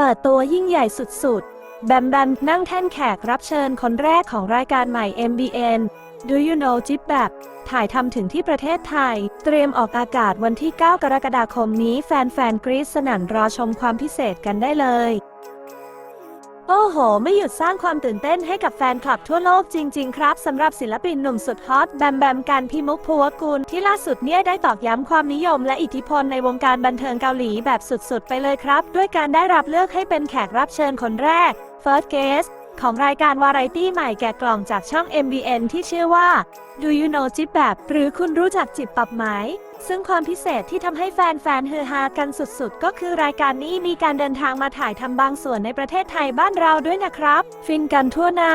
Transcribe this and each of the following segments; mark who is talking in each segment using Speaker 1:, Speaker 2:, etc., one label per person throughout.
Speaker 1: เปิดตัวยิ่งใหญ่สุดๆ แบมแบมนั่งแท่นแขกรับเชิญคนแรกของรายการใหม่ MBN Do You Know จิบแบบถ่ายทำถึงที่ประเทศไทย เตรียมออกอากาศวันที่ 9 กรกฎาคมนี้แฟนๆกรี๊ดสนั่นรอชมความพิเศษกันได้เลย โอ้โห ไม่หยุดสร้างความตื่นเต้นให้กับแฟนคลับทั่วโลกจริง ๆ ครับสำหรับศิลปินหนุ่มสุดฮอตแบมแบมการพิมุกพัวกุลที่ล่าสุดเนี่ยได้ตอกย้ำความนิยมและอิทธิพลในวงการบันเทิงเกาหลีแบบสุด ๆ ไปเลยครับ ด้วยการได้รับเลือกให้เป็นแขกรับเชิญคนแรก First Guest ของรายการวาไรตี้ใหม่แกะกล่องจากช่อง MBN ที่ชื่อว่า Do You Know จิบแบบ หรือคุณรู้จักจิบปับไหม ซึ่งความพิเศษที่ทำให้แฟนๆฮือฮากันสุดๆ ก็คือรายการนี้มีการเดินทางมาถ่ายทำบางส่วนในประเทศไทยบ้านเราด้วยนะครับ ฟินกันทั่วหน้า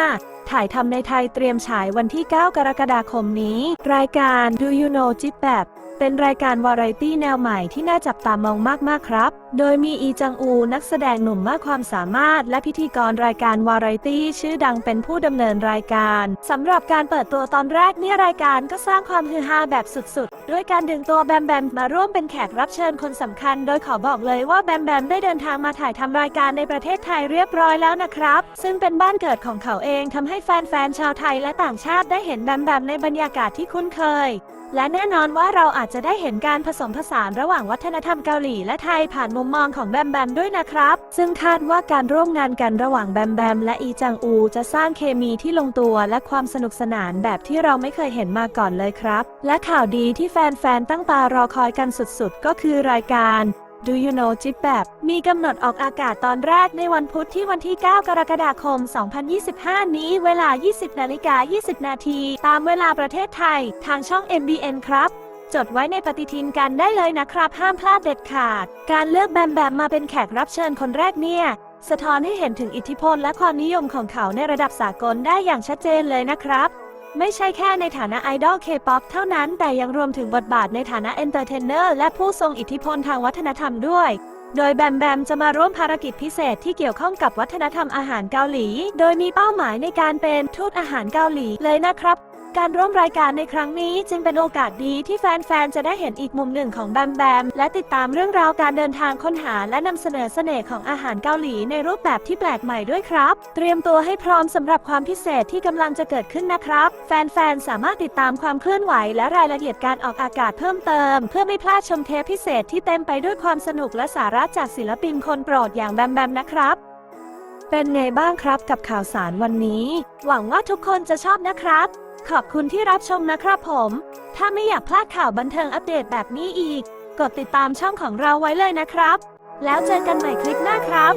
Speaker 1: ถ่ายทำในไทยเตรียมฉายวันที่ 9 กรกฎาคมนี้ รายการ Do You Know จิบแบบเป็นรายการวาไรตี้แนวใหม่ที่น่าจับตามองมาก ๆ ครับ โดยมีอีจังอูนักแสดงหนุ่มมากความสามารถ และพิธีกรรายการวาไรตี้ชื่อดังเป็นผู้ดำเนินรายการสำหรับการเปิดตัวตอนแรกเนี่ยรายการก็สร้างความฮือฮาแบบสุดๆ ด้วยการดึงตัวแบมแบมมาร่วมเป็นแขกรับเชิญคนสำคัญ โดยขอบอกเลยว่าแบมแบมได้เดินทางมาถ่ายทำรายการในประเทศไทยเรียบร้อยแล้วนะครับ ซึ่งเป็นบ้านเกิดของเขาเองทำให้แฟนๆชาวไทยและต่างชาติได้เห็นแบมแบมในบรรยากาศที่คุ้นเคย และแน่นอนว่าเราอาจจะได้เห็นการผสมผสานระหว่างวัฒนธรรมเกาหลีและไทยผ่านมุมมองของแบมแบมด้วยนะครับ ซึ่งคาดว่าการร่วมงานกันระหว่างแบมแบมและอีจังอู จะสร้างเคมีที่ลงตัวและความสนุกสนานแบบที่เราไม่เคยเห็นมาก่อนเลยครับ และข่าวดีที่แฟนๆตั้งตารอคอยกันสุดๆ ก็คือรายการ Do You Know จิบแบบ มีกำหนดออกอากาศตอนแรกในวันพุธที่วันที่ 9 กรกฎาคม 2025 นี้เวลา 20 นาฬิกา 20 นาที ตามเวลาประเทศไทย ทางช่อง MBN ครับ จดไว้ในปฏิทินกันได้เลยนะครับ ห้ามพลาดเด็ดขาด การเลือกแบมแบมมาเป็นแขกรับเชิญคนแรกเนี่ย สะท้อนให้เห็นถึงอิทธิพลและความนิยมของเขาในระดับสากลได้อย่างชัดเจนเลยนะครับ ไม่ใช่แค่ในฐานะไอดอลเคป๊อปเท่านั้น แต่ยังรวมถึงบทบาทในฐานะเอนเตอร์เทนเนอร์และผู้ทรงอิทธิพลทางวัฒนธรรมด้วย โดยแบมแบมจะมาร่วมภารกิจพิเศษที่เกี่ยวข้องกับวัฒนธรรมอาหารเกาหลี โดยมีเป้าหมายในการเป็นทูตอาหารเกาหลีเลยนะครับ การร่วมรายการในครั้งนี้จึงเป็นโอกาสดีที่แฟนๆ จะได้เห็นอีกมุมหนึ่งของแบมแบม และติดตามเรื่องราวการเดินทางค้นหาและนำเสนอเสน่ห์ของอาหารเกาหลีในรูปแบบที่แปลกใหม่ด้วยครับ เตรียมตัวให้พร้อมสำหรับความพิเศษที่กำลังจะเกิดขึ้นนะครับ แฟนๆ สามารถติดตามความเคลื่อนไหว และรายละเอียดการออกอากาศเพิ่มเติม เพื่อไม่พลาดชมเทปพิเศษที่เต็มไปด้วยความสนุกและสาระจากศิลปินคนโปรดอย่างแบมแบมนะครับเป็นไงบ้างครับกับข่าวสารวันนี้ หวังว่าทุกคนจะชอบนะครับ ขอบคุณที่รับชมนะครับผม ถ้าไม่อยากพลาดข่าวบันเทิงอัปเดตแบบนี้อีก กดติดตามช่องของเราไว้เลยนะครับ แล้วเจอกันใหม่คลิปหน้าครับ